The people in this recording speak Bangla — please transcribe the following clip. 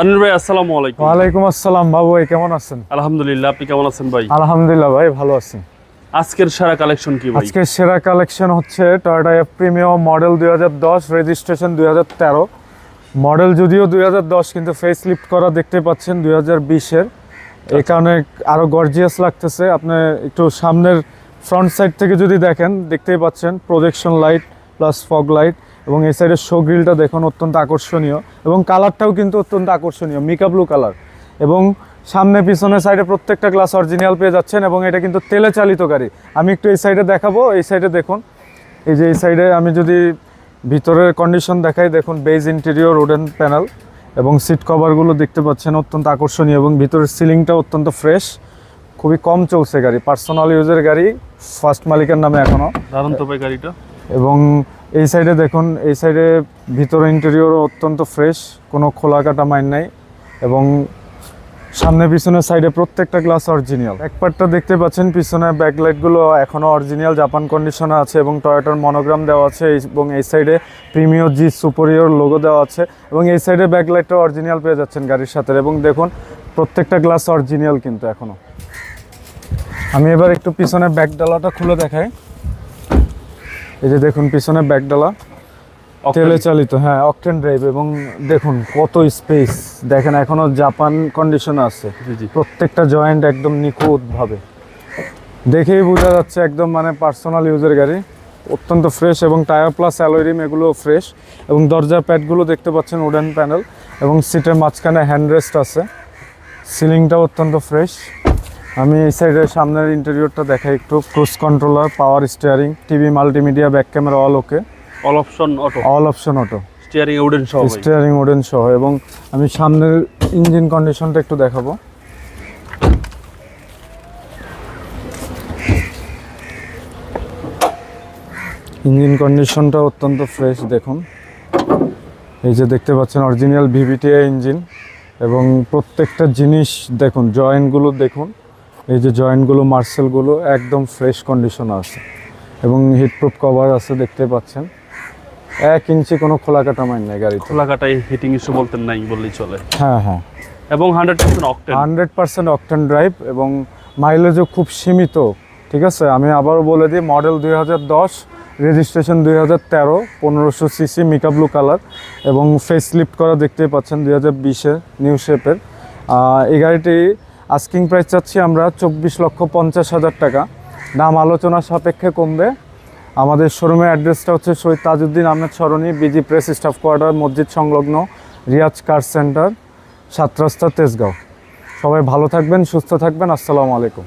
তানভীর ভাই আসসালামু আলাইকুম। ওয়ালাইকুম আসসালাম বাবু ভাই কেমন আছেন? আলহামদুলিল্লাহ আপনি কেমন আছেন ভাই? আলহামদুলিল্লাহ ভাই ভালো আছি। আজকের সেরা কালেকশন কি ভাই? আজকে সেরা কালেকশন হচ্ছে টয়োটা এফ প্রিমিয়াম মডেল দুই হাজার দশ রেজিস্ট্রেশন দুই হাজার তেরো। মডেল যদিও দুই হাজার দশ কিন্তু ফেস লিফট করা দেখতে পাচ্ছেন বিশের। এই কারণে আরও গর্জিয়াস লাগতেছে। আপনি একটু সামনের ফ্রন্ট সাইড থেকে যদি দেখেন দেখতেই পাচ্ছেন projection light plus fog light এবং এই সাইডের শো গ্রিলটা দেখুন, অত্যন্ত আকর্ষণীয়। এবং কালারটাও কিন্তু অত্যন্ত আকর্ষণীয় মিকা ব্লু কালার এবং সামনে পিছনে সাইডে প্রত্যেকটা গ্লাস অরিজিনাল পেয়ে যাচ্ছেন এবং এটা কিন্তু তেলে চালিত গাড়ি। আমি একটু এই সাইডে দেখাবো, এই সাইডে দেখুন। এই যে এই সাইডে আমি যদি ভিতরের কন্ডিশন দেখাই, দেখুন বেজ ইন্টেরিয়র উডেন প্যানেল এবং সিট কভারগুলো দেখতে পাচ্ছেন, অত্যন্ত আকর্ষণীয় এবং ভিতরের সিলিংটা অত্যন্ত ফ্রেশ খুবই কম চলছে গাড়ি পার্সোনাল ইউজের গাড়ি ফার্স্ট মালিকের নামে এখনও দারুণ তো গাড়িটা। এবং এই সাইডে দেখুন, এই সাইডে ভিতরে ইন্টেরিয়র অত্যন্ত ফ্রেশ কোনো খোলা কাটা মাইন নাই এবং সামনে পিছনের সাইডে প্রত্যেকটা গ্লাস অরিজিনাল এক পার্টটা দেখতে পাচ্ছেন, পিছনে ব্যাকলাইটগুলো এখনও অরিজিনাল জাপান কন্ডিশনে আছে এবং টয়োটার মনোগ্রাম দেওয়া আছে এবং এই সাইডে প্রিমিয়র জি সুপেরিয়র লোগো দেওয়া আছে এবং এই সাইডে ব্যাকলাইটটা অরিজিনাল পেয়ে যাচ্ছেন গাড়ির সাথে। এবং দেখুন, প্রত্যেকটা গ্লাস অরিজিনাল কিন্তু এখনও আমি এবার একটু পিছনে ব্যাক ডালাটা খুলে দেখাই। এই যে দেখুন পিছনে ব্যাক ডালা তেলে চালিত হ্যাঁ অকটেন ড্রাইভ এবং দেখুন কত স্পেস দেখেন এখনও জাপান কন্ডিশনে আছে। প্রত্যেকটা জয়েন্ট একদম নিখুঁতভাবে। দেখেই বোঝা যাচ্ছে একদম মানে পার্সোনাল ইউজের গাড়ি। অত্যন্ত ফ্রেশ এবং টায়ার প্লাস অ্যালোরিম এগুলো ফ্রেশ এবং দরজার প্যাডগুলো দেখতে পাচ্ছেন উডেন প্যানেল এবং সিটের মাঝখানে হ্যান্ডরেস্ট আছে। সিলিংটাও অত্যন্ত ফ্রেশ আমি এই সাইডের সামনের ইন্টেরিয়রটা দেখাই একটু। Cruise controller power steering TV multimedia back camera all okay all option auto all option auto steering wooden সহ স্টিয়ারিং উডেন সহ এবং আমি সামনের ইঞ্জিন কন্ডিশনটা একটু দেখাবো। ইঞ্জিন কন্ডিশনটা অত্যন্ত ফ্রেশ দেখুন। এই যে দেখতে পাচ্ছেন অরিজিনাল ভিভিটিআই ইঞ্জিন এবং প্রত্যেকটা জিনিস দেখুন জয়েন্টগুলো দেখুন। এই যে জয়েন্টগুলো মার্সেলগুলো একদম ফ্রেশ কন্ডিশনে আছে। এবং হিটপ্রুফ কভার আছে দেখতে পাচ্ছেন। এক ইঞ্চি কোনো খোলা কাটা মাইন নেই খোলা খোলাকাটাই হিটিং ইস্যু বলতে নাই বললেই চলে। হ্যাঁ হ্যাঁ। এবং hundred percent octane hundred percent octane drive এবং মাইলেজও খুব সীমিত ঠিক আছে? আমি আবারও বলে দিই মডেল দুই হাজার দশ রেজিস্ট্রেশন দুই হাজার তেরো পনেরোশো সিসি মিকা ব্লু কালার এবং ফেস লিফট করা দেখতেই পাচ্ছেন দুই হাজার বিশে নিউ শেপের এই গাড়িটি আস্কিং প্রাইস চাচ্ছি আমরা চব্বিশ লক্ষ পঞ্চাশ হাজার টাকা। দাম আলোচনা সাপেক্ষে কমবে। আমাদের শোরুমের অ্যাড্রেসটা হচ্ছে Shahid Tajuddin Ahmed Sarani, BG press staff quarter, মসজিদ সংলগ্ন, রিয়াজ কার সেন্টার, সাত রাস্তা তেজগাঁও। সবাই ভালো থাকবেন, সুস্থ থাকবেন। আসসালামু আলাইকুম।